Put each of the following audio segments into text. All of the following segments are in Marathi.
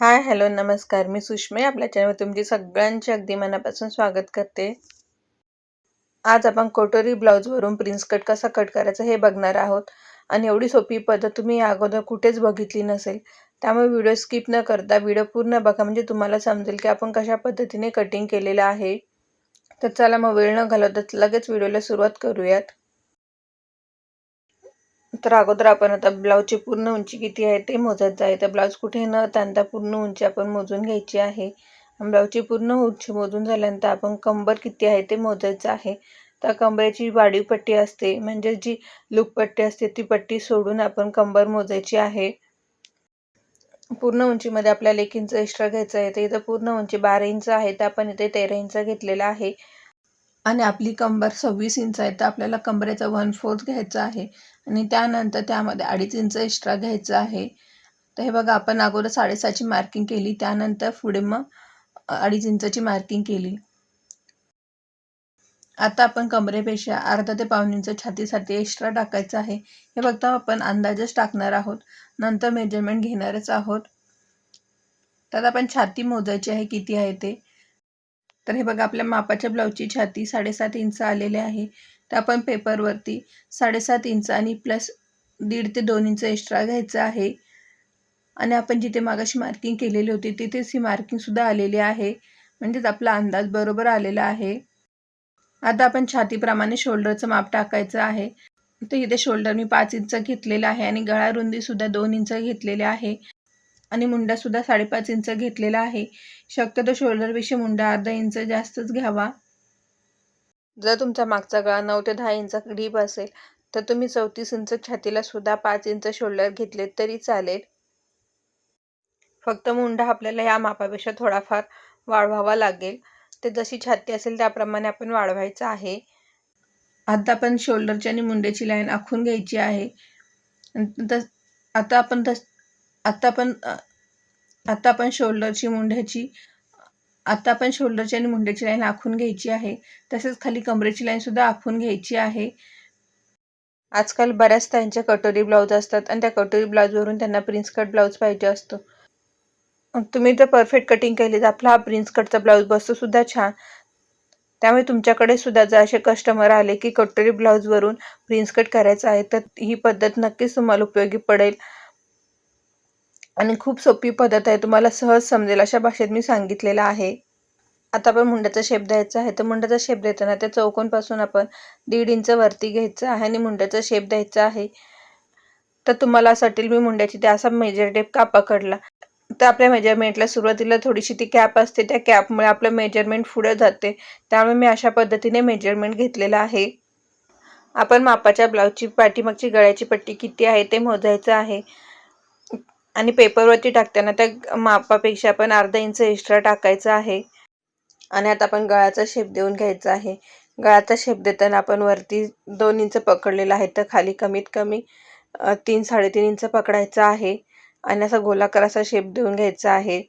हाय हॅलो नमस्कार. मी सुषमे आपल्या चॅनलवर तुमची सगळ्यांचे अगदी मनापासून स्वागत करते. आज आपण कोटोरी ब्लाऊजवरून प्रिन्स कट कसा कट करायचा हे बघणार आहोत. आणि एवढी सोपी पद्धत तुम्ही अगोदर कुठेच बघितली नसेल. त्यामुळे व्हिडिओ स्किप न करता व्हिडिओ पूर्ण बघा. म्हणजे तुम्हाला समजेल की आपण कशा पद्धतीने कटिंग केलेलं आहे. तर चला मग वेळ न घालवता लगेच व्हिडिओला सुरुवात करूयात. तर अगोदर आपण आता ब्लाऊजची पूर्ण उंची किती आहे ते मोजत तर ब्लाऊज कुठे न ताणता पूर्ण उंची आपण मोजून घ्यायची आहे. ब्लाऊजची पूर्ण उंची मोजून झाल्यानंतर आपण कंबर किती आहे ते मोजायचं आहे. तर कंबरेची वाढीव पट्टी असते म्हणजे जी लूप पट्टी असते ती पट्टी सोडून आपण कंबर मोजायची आहे. पूर्ण उंचीमध्ये आपल्याला एक इंच एक्स्ट्रा घ्यायचं आहे. तर इथं पूर्ण उंची बारा इंच आहे तर आपण इथे तेरा इंच घेतलेला आहे. आणि आपली कंबर सव्वीस इंच आहे तर आपल्याला कंबरेचा वन फोर्थ घ्यायचा आहे. आणि त्यानंतर त्यामध्ये अडीच इंच एक्स्ट्रा घ्यायचं आहे. तर हे बघा आपण अगोदर साडेसहाची मार्किंग केली त्यानंतर पुढे मग अडीच इंचाची मार्किंग केली. आता आपण कमरेपेक्षा अर्धा ते पाऊन इंच छातीसाठी एक्स्ट्रा टाकायचं आहे. हे फक्त आपण अंदाजच टाकणार आहोत. नंतर मेजरमेंट घेणारच आहोत. तर आपण छाती मोजायची आहे किती आहे ते. तर हे बघा आपल्या मापाच्या ब्लाऊजची छाती साडेसात इंच आलेले आहे. तर आपण पेपरवरती साडेसात इंच आणि प्लस दीड ते दोन इंच एक्स्ट्रा घ्यायचं आहे. आणि आपण जिथे मागाशी मार्किंग केलेली होती तिथेच ही मार्किंगसुद्धा आलेली आहे. म्हणजेच आपला अंदाज बरोबर आलेला आहे. आता आपण छातीप्रमाणे शोल्डरचं माप टाकायचं आहे. तर इथे शोल्डर मी पाच इंच घेतलेलं आहे आणि गळा रुंदीसुद्धा दोन इंच घेतलेले आहे. आणि मुंडासुद्धा साडेपाच इंच घेतलेला आहे. शक्यतो शोल्डरपेक्षा मुंडा अर्धा इंच जास्तच घ्यावा. जर तुमचा मागचा गळा नऊ ते दहा इंच डीप असेल तर तुम्ही चौतीस इंच छातीला सुद्धा पाच इंच शोल्डर घेतले तरी चालेल. फक्त मुंडा आपल्याला या मापापेक्षा थोडाफार वाढवावा लागेल. ते जशी छाती असेल त्याप्रमाणे आपण वाढवायचं आहे. आता आपण शोल्डरची आणि मुंड्याची लाईन आखून घ्यायची आहे. आता आपण तस आता आपण आता आपण शोल्डरची मुंड्याची आता आपण शोल्डरची आणि मुंड्याची लाईन आखून घ्यायची आहे. तसेच खाली कमरेची लाईनसुद्धा आखून घ्यायची आहे. आजकाल बऱ्याच त्यांच्या कटोरी ब्लाऊज असतात आणि त्या कटोरी ब्लाऊजवरून त्यांना प्रिन्स कट ब्लाऊज पाहिजे असतो. तुम्ही जर परफेक्ट कटिंग केली तर आपला हा प्रिन्स कटचा ब्लाऊज बसतो सुद्धा छान. त्यामुळे तुमच्याकडे सुद्धा जर असे कस्टमर आले की कटोरी ब्लाऊजवरून प्रिन्स कट करायचं आहे तर ही पद्धत नक्कीच तुम्हाला उपयोगी पडेल. आणि खूप सोपी पद्धत आहे. तुम्हाला सहज समजेल. अशा भाषेत मी सांगितलेलं आहे. आता आपण मुंड्याचा शेप द्यायचा आहे. तर मुंड्याचा शेप देताना त्या चौकोनपासून आपण दीड इंच वरती घ्यायचं आहे आणि मुंड्याचा शेप द्यायचा आहे. तर तुम्हाला असं वाटेल मी मुंड्याची त्या असा मेजर टेप का पकडला? तर आपल्या मेजरमेंटला सुरुवातीला थोडीशी ती कॅप असते. त्या कॅपमुळे आपलं मेजरमेंट पुढे जाते. त्यामुळे मी अशा पद्धतीने मेजरमेंट घेतलेलं आहे. आपण मापाच्या ब्लाऊजची पाठीमागची गळ्याची पट्टी किती आहे ते मोजायचं आहे. आणि पेपरवरती टाकताना त्या मापापेक्षा आपण अर्धा इंच एक्स्ट्रा टाकायचं आहे. आणि आता आपण गळाचा शेप देऊन घ्यायचा आहे. गळाचा शेप देताना आपण वरती दोन इंच पकडलेला आहे तर खाली कमीत कमी तीन साडेतीन इंच पकडायचा आहे. आणि असा गोलाकार असा शेप देऊन घ्यायचा आहे.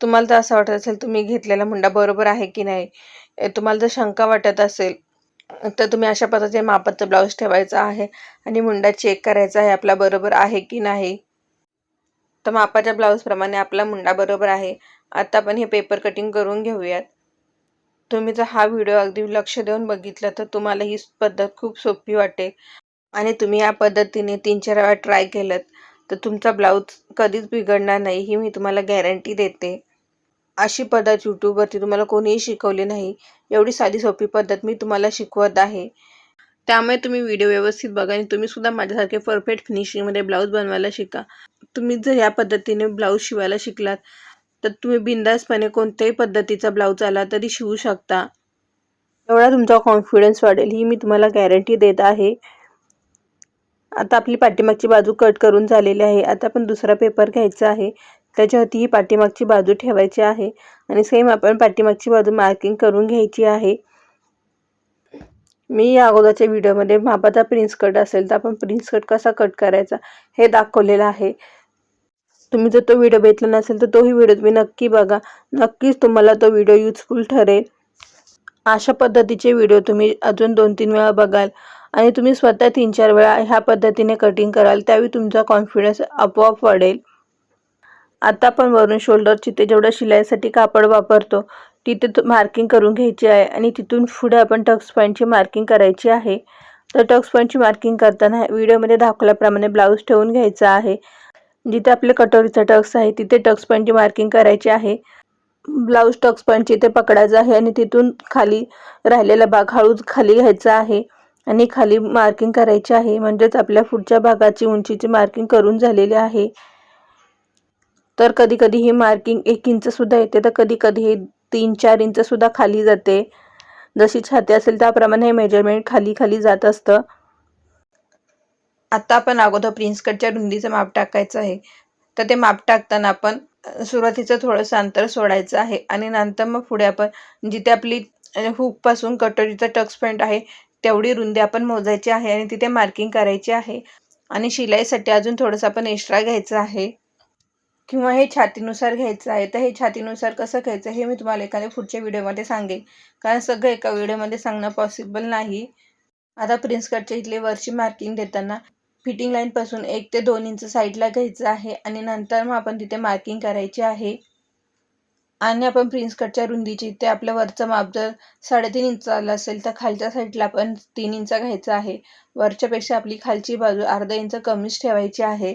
तुम्हाला जर असं वाटत असेल तुम्ही घेतलेला मुंडा बरोबर आहे की नाही तुम्हाला जर शंका वाटत असेल तर तुम्ही अशा पद्धतीने मापाचं ब्लाऊज ठेवायचा आहे. आणि मुंडा चेक करायचा आहे आपला बरोबर आहे की नाही. तर मापाच्या ब्लाऊजप्रमाणे आपला मुंडा बरोबर आहे. आता आपण हे पेपर कटिंग करून घेऊयात. तुम्ही जर हा व्हिडिओ अगदी लक्ष देऊन बघितला तर तुम्हाला ही पद्धत खूप सोपी वाटेल. आणि तुम्ही या पद्धतीने तीन चार वेळा ट्राय केलं तर तुमचा ब्लाऊज कधीच बिघडणार नाही ही मी तुम्हाला गॅरंटी देते. अशी पद्धत यूट्यूबवरती तुम्हाला कोणीही शिकवली नाही. एवढी साधी सोपी पद्धत मी तुम्हाला शिकवत आहे. त्यामुळे तुम्ही व्हिडिओ व्यवस्थित बघा आणि तुम्ही सुद्धा माझ्यासारखे परफेक्ट फिनिशिंगमध्ये ब्लाऊज बनवायला शिका. तुम्ही जर या पद्धतीने ब्लाऊज शिवायला शिकलात तर तुम्ही बिंदासपणे कोणत्याही पद्धतीचा ब्लाऊज आला तरी शिवू शकता. एवढा तुमचा कॉन्फिडन्स वाढेल ही मी तुम्हाला गॅरंटी देत आहे. आता आपली पाठीमागची बाजू कट करून झालेली आहे. आता आपण दुसरा पेपर घ्यायचा आहे. त्याच्यावरती ही पाठीमागची बाजू ठेवायची आहे. आणि सेम आपण पाठीमागची बाजू मार्किंग करून घ्यायची आहे. मी या अगोदरच्या व्हिडिओमध्ये मापाचा प्रिन्स कट असेल तर आपण प्रिन्स कट कसा कट करायचा हे दाखवलेलं आहे. तुम्ही जर तो व्हिडिओ बघितला नसेल तर तोही व्हिडिओ तुम्ही नक्की बघा. नक्कीच तुम्हाला तो व्हिडिओ युजफुल ठरेल. अशा पद्धतीचे व्हिडिओ तुम्ही अजून दोन तीन वेळा बघाल आणि तुम्ही स्वतः तीन चार वेळा ह्या पद्धतीने कटिंग कराल त्यावेळी तुमचा कॉन्फिडन्स आपोआप वाढेल. आता आपण वरून शोल्डरची ते जेवढं शिलाईसाठी कापड वापरतो तिथे मार्किंग करून घ्यायची आहे आणि तिथून पुढे आपण टक्स पॉईंटची मार्किंग करायची आहे. तर टक्स पॉईंटची मार्किंग करताना व्हिडिओमध्ये दाखवल्याप्रमाणे ब्लाऊज ठेवून घ्यायचा आहे. जिथे आपले कटोरीचा टक्स आहे तिथे टक्स पॉईंटची मार्किंग करायची आहे. ब्लाऊज टक्स पॉईंटची इथे पकडायचं आहे आणि तिथून खाली राहिलेला भाग हळूच खाली घ्यायचा आहे. आणि खाली मार्किंग करायची आहे. म्हणजेच आपल्या पुढच्या भागाची उंचीची मार्किंग करून झालेली आहे. तर कधी कधी ही मार्किंग एक इंचसुद्धा येते. तर कधी कधी हे तीन चार इंचसुद्धा खाली जाते. जशी छाती असेल त्याप्रमाणे हे मेजरमेंट खाली खाली जात असतं. आता आपण अगोदर प्रिन्स कटच्या रुंदीचं माप टाकायचं आहे. तर ते माप टाकताना आपण सुरुवातीचं थोडंसं अंतर सोडायचं आहे. आणि नंतर मग पुढे आपण जिथे आपली हुकपासून कटोरीचा टक्स पॉईंट आहे तेवढी रुंदी आपण मोजायची आहे आणि तिथे मार्किंग करायची आहे. आणि शिलाईसाठी अजून थोडंसं आपण एक्स्ट्रा घ्यायचं आहे. किंवा हे छातीनुसार घ्यायचं आहे तर हे छातीनुसार कसं घ्यायचं हे मी तुम्हाला एखाद्या पुढच्या व्हिडिओमध्ये सांगेन. कारण सगळं एका व्हिडिओमध्ये सांगणं पॉसिबल नाही. आता प्रिन्स कटच्या इथले वरची मार्किंग देताना फिटिंग लाईनपासून एक ते दोन इंच साईडला घ्यायचं आहे आणि नंतर मग आपण तिथे मार्किंग करायची आहे. आणि आपण प्रिन्स कटच्या रुंदीची ते आपलं वरचं माप जर साडेतीन इंच आलं असेल तर खालच्या साईडला आपण तीन इंच घ्यायचं आहे. वरच्यापेक्षा आपली खालची बाजू अर्धा इंच कमीच ठेवायची आहे.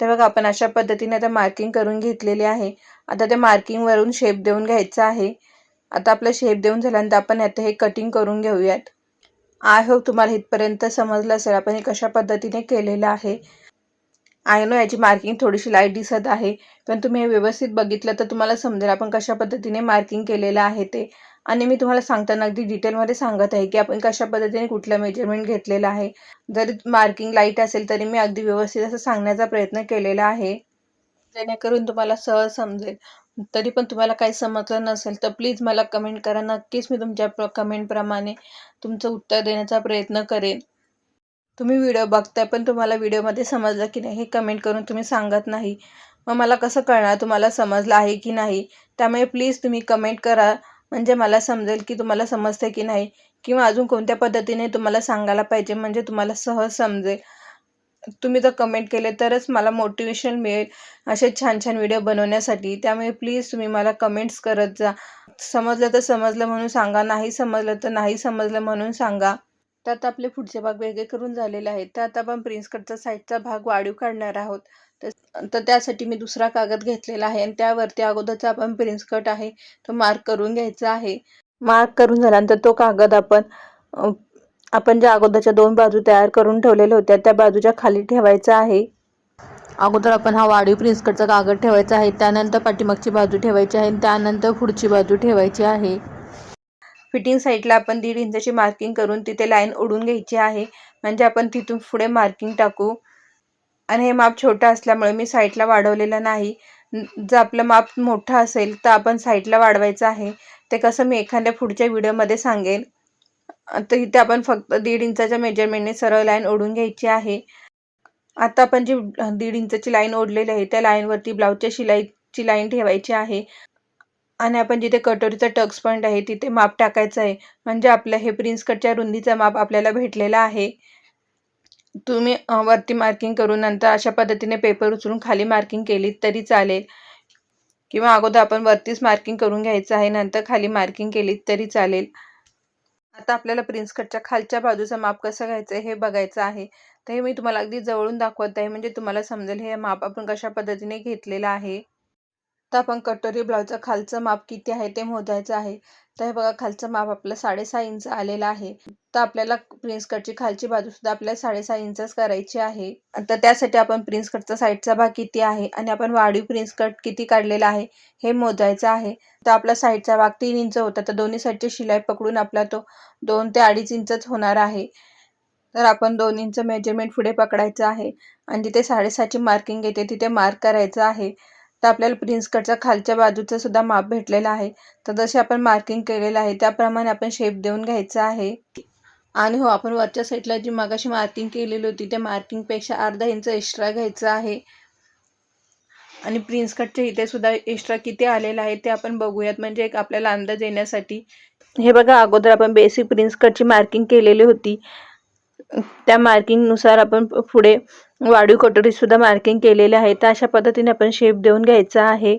तर बघा आपण अशा पद्धतीने आता मार्किंग करून घेतलेली आहे. आता त्या मार्किंगवरून शेप देऊन घ्यायचा आहे. आता आपला शेप देऊन झाल्यानंतर आपण आता हे कटिंग करून घेऊयात. आय होप तुम्हाला इथपर्यंत समजलं असेल. आपण हे कशा पद्धतीने केलेलं आहे. आय नो याची मार्किंग थोडीशी लाइट दिसत आहे. पण तुम्ही हे व्यवस्थित बघितलं तर तुम्हाला समजेल आपण कशा पद्धतीने मार्किंग केलेलं आहे ते. आणि मी तुम्हाला सांगताना अगदी डिटेलमध्ये सांगत आहे की आपण कशा पद्धतीने कुठलं मेजरमेंट घेतलेलं आहे. जरी मार्किंग लाइट असेल तरी मी अगदी व्यवस्थित असं सांगण्याचा प्रयत्न केलेला आहे. जेणेकरून तुम्हाला सहज समजेल. तरी पण तुम्हाला काही समजलं नसेल तर प्लीज मला कमेंट करा. नक्कीच मी तुमच्या प्र कमेंटप्रमाणे तुमचं उत्तर देण्याचा प्रयत्न करेन. तुम्ही व्हिडिओ बघताय पण तुम्हाला व्हिडिओमध्ये समजलं की नाही हे कमेंट करून तुम्ही सांगत नाही. मग मला कसं कळणार तुम्हाला समजलं आहे की नाही? त्यामुळे प्लीज तुम्ही कमेंट करा. म्हणजे मला समजेल की तुम्हाला समजते की नाही किंवा अजून कोणत्या पद्धतीने तुम्हाला सांगायला पाहिजे म्हणजे तुम्हाला सहज समजेल. तुम्ही जर कमेंट केले तरच मला मोटिवेशन मिळेल असे छान छान व्हिडिओ बनवण्यासाठी. त्यामुळे प्लीज तुम्ही मला कमेंट्स करत जा. समजलं तर समजलं म्हणून सांगा नाही समजलं तर नाही समजलं म्हणून सांगा. त्यात आपले पुढचे भाग वेगळे करून झालेले आहेत. तर आता आपण प्रिन्स कटचा साईडचा भाग वाढीव काढणार आहोत. तर त्यासाठी मी दुसरा कागद घेतलेला आहे आणि त्यावरती अगोदरचा आपण प्रिन्स कट आहे तो मार्क करून घ्यायचा आहे. मार्क करून झाल्यानंतर तो कागद आपण आपण ज्या अगोदरच्या दोन बाजू तयार करून ठेवलेल्या होत्या त्या बाजूच्या खाली ठेवायचा आहे. अगोदर आपण हा वाढीव प्रिन्सकटचा कागद ठेवायचा आहे. त्यानंतर पाठीमागची बाजू ठेवायची आहे आणि त्यानंतर पुढची बाजू ठेवायची आहे. फिटिंग साईडला आपण दीड इंचाची मार्किंग करून तिथे लाईन ओढून घ्यायची आहे. म्हणजे आपण तिथून पुढे मार्किंग टाकू. आणि हे माप छोटं असल्यामुळे मी साईडला वाढवलेलं नाही. जर आपलं माप मोठं असेल तर आपण साईडला वाढवायचं आहे. ते कसं मी एखाद्या पुढच्या व्हिडिओमध्ये सांगेन. तर इथे आपण फक्त दीड इंचाच्या मेजरमेंटने सरळ लाईन ओढून घ्यायची आहे. आता आपण जी दीड इंचाची लाईन ओढलेली आहे त्या लाईनवरती ब्लाऊजच्या शिलाईची लाईन ठेवायची आहे. आणि आपण जिथे कटोरीचा टक्स पॉईंट आहे तिथे माप टाकायचं आहे. म्हणजे आपलं हे प्रिन्स कटच्या रुंदीचा माप आपल्याला भेटलेला आहे. तुम्ही वरती मार्किंग करून नंतर अशा पद्धतीने पेपर उचलून खाली मार्किंग केली तरी चालेल. किंवा अगोदर आपण वरतीच मार्किंग करून घ्यायचं आहे नंतर खाली मार्किंग केली तरी चालेल. आता आपल्याला प्रिन्स कटच्या खालच्या बाजूचा माप कसं घ्यायचं हे बघायचं आहे. तर हे मी तुम्हाला अगदी जवळून दाखवत आहे. म्हणजे तुम्हाला समजेल हे माप आपण कशा पद्धतीने घेतलेलं आहे. तर आपण कटोरी ब्लाऊजचं खालचं माप किती आहे ते मोजायचं आहे. तर हे बघा खालचं माप आपलं साडेसहा इंच आलेलं आहे. तर आपल्याला प्रिन्स कटची खालची बाजूसुद्धा आपल्याला साडेसहा इंचच करायची आहे. तर त्यासाठी आपण प्रिन्स कटचा साईडचा भाग किती आहे आणि आपण वाढीव प्रिन्स कट किती काढलेला आहे हे मोजायचं आहे. तर आपला साईडचा भाग तीन इंच होता तर दोन्ही साईडची शिलाई पकडून आपला तो दोन ते अडीच इंचच होणार आहे. तर आपण दोन इंच मेजरमेंट पुढे पकडायचं आहे आणि जिथे साडेसहाची मार्किंग येते तिथे मार्क करायचं आहे. तर आपल्याला प्रिन्स कटच्या खालच्या बाजूचं सुद्धा माप भेटलेलं आहे. तर जसे आपण मार्किंग केलेलं आहे त्याप्रमाणे आपण शेप देऊन घ्यायचं आहे. आणि हो आपण वरच्या साईडला जी मागाशी मार्किंग केलेली होती त्या मार्किंगपेक्षा अर्धा इंच एक्स्ट्रा घ्यायचं आहे. आणि प्रिन्स कटच्या इथे सुद्धा एक्स्ट्रा किती आलेला आहे ते आपण बघूयात. म्हणजे एक आपल्याला अंदाज येण्यासाठी. हे बघा अगोदर आपण बेसिक प्रिन्स कटची मार्किंग केलेली होती. त्या मार्किंगनुसार आपण पुढे वाढीव कटोरीसुद्धा मार्किंग केलेले आहे. तर अशा पद्धतीने आपण शेप देऊन घ्यायचा आहे.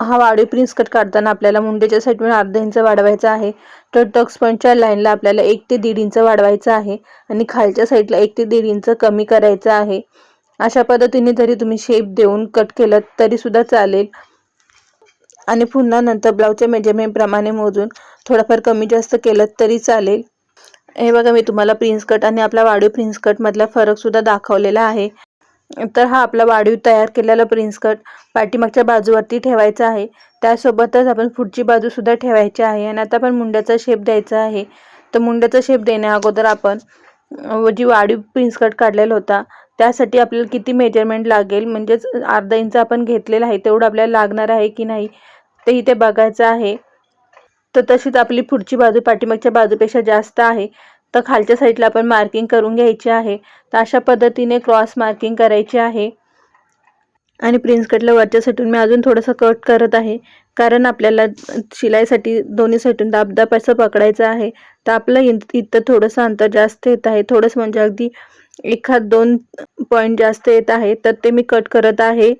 हा वाढीव प्रिन्स कट काढताना आपल्याला मुंडेच्या साईडून अर्धा इंच वाढवायचा आहे. तर टक्स पॉईंटच्या लाईनला आपल्याला एक ते दीड इंच वाढवायचं आहे. आणि खालच्या साईडला एक ते दीड इंच कमी करायचं आहे. अशा पद्धतीने जरी तुम्ही शेप देऊन कट केलं तरीसुद्धा चालेल. आणि पुन्हा नंतर ब्लाऊजच्या मेजरमेंटप्रमाणे मोजून थोडंफार कमी जास्त केलं तरी चालेल. हे बघा मी तुम्हाला प्रिन्स कट आणि आपला वाढीव प्रिन्स कट मधला फरक सुद्धा दाखवलेला आहे. तर हा आपला वाढीव तयार केलेला प्रिन्स कट पाठीमागच्या बाजूवरती ठेवायचा आहे. त्यासोबतच आपण पुढची बाजू सुद्धा ठेवायची आहे आणि आता आपण मुंड्याचा शेप द्यायचा आहे. तर मुंड्याचा शेप देण्या अगोदर आपण जी वाढीव प्रिन्स कट काढलेला होता त्यासाठी आपल्याला किती मेजरमेंट लागेल? म्हणजेच अर्धा इंच आपण घेतलेला आहे तेवढं आपल्याला लागणार आहे की नाही? ते इथे बघायचं आहे. तर तशीच आपली पुढची बाजू पाठीमागच्या बाजूपेक्षा जास्त आहे. तर खालच्या साईडला आपण मार्किंग करून घ्यायची आहे. तर अशा पद्धतीने क्रॉस मार्किंग करायची आहे. आणि प्रिन्स कटला वरच्या साईडून मी अजून थोडंसं कट करत आहे. कारण आपल्याला शिलाईसाठी दोन्ही साईडून दाबदाब असं पकडायचं आहे. तर आपलं इत- इथं थोडंसं अंतर जास्त येत आहे. थोडंसं म्हणजे अगदी एखाद दोन पॉईंट जास्त येत आहे. तर ते मी कट करत आहे.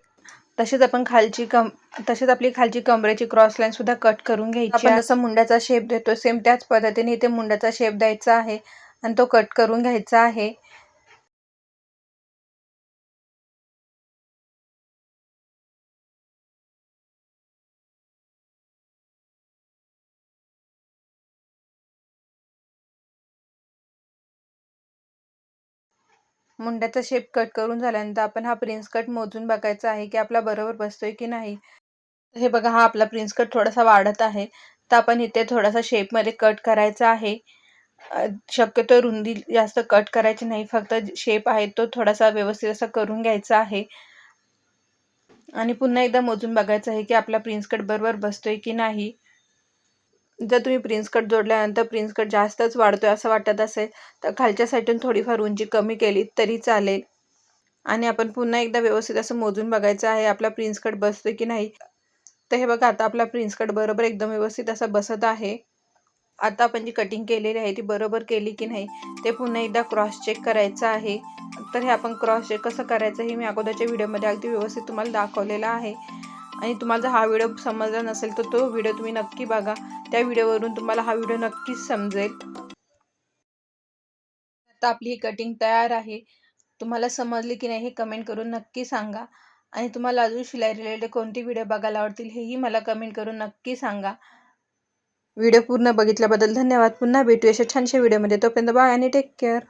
तसेच आपण खालची कम तसेच आपली खालची कमरेची क्रॉस लाईन सुद्धा कट करून घ्यायची आपण जसं मुंड्याचा शेप देतो सेम त्याच पद्धतीने इथे मुंड्याचा शेप द्यायचा आहे आणि तो कट करून घ्यायचा आहे. मुंड्याचा शेप कट करून झाल्यानंतर आपण हा प्रिन्स कट मोजून बघायचा आहे की आपला बरोबर बसतोय की नाही. हे बघा हा आपला प्रिन्स कट थोडासा वाढत आहे. तर आपण इथे थोडासा शेपमध्ये कट करायचा आहे. शक्यतो रुंदी जास्त कट करायची नाही फक्त शेप आहे तो थोडासा व्यवस्थित असा करून घ्यायचा आहे. आणि पुन्हा एकदा मोजून बघायचं आहे की आपला प्रिन्स कट बरोबर बसतोय की नाही. जर तुम्ही प्रिन्स कट जोडल्यानंतर प्रिन्स कट जास्तच वाढतोय असं वाटत असेल तर खालच्या साईडून थोडीफार उंची कमी केली तरी चालेल. आणि आपण पुन्हा एकदा व्यवस्थित असं मोजून बघायचं आहे आपला प्रिन्स कट बसतोय की नाही. तर हे बघा आता आपला प्रिन्स कट बरोबर एकदम व्यवस्थित असा बसत आहे. आता आपण जी कटिंग केलेली आहे ती बरोबर केली की नाही ते पुन्हा एकदा क्रॉस चेक करायचं आहे. तर हे आपण क्रॉस चेक कसं करायचं हे मी अगोदरच्या व्हिडिओमध्ये अगदी व्यवस्थित तुम्हाला दाखवलेलं आहे. आणि तुम्हाला जर हा व्हिडिओ समजला नसेल तर तो व्हिडिओ तुम्ही नक्की बघा. त्या व्हिडिओवरून तुम्हाला हा व्हिडिओ नक्कीच समजेल. आता आपली ही कटिंग तयार आहे. तुम्हाला समजली की नाही हे कमेंट करून नक्की सांगा. आणि तुम्हाला अजून शिलाई रिलेटेड कोणते व्हिडिओ बघायला आवडतील हेही मला कमेंट करून नक्की सांगा. व्हिडिओ पूर्ण बघितल्याबद्दल धन्यवाद. पुन्हा भेटू अशा छानशा व्हिडिओमध्ये तोपर्यंत बाय आणि टेक केअर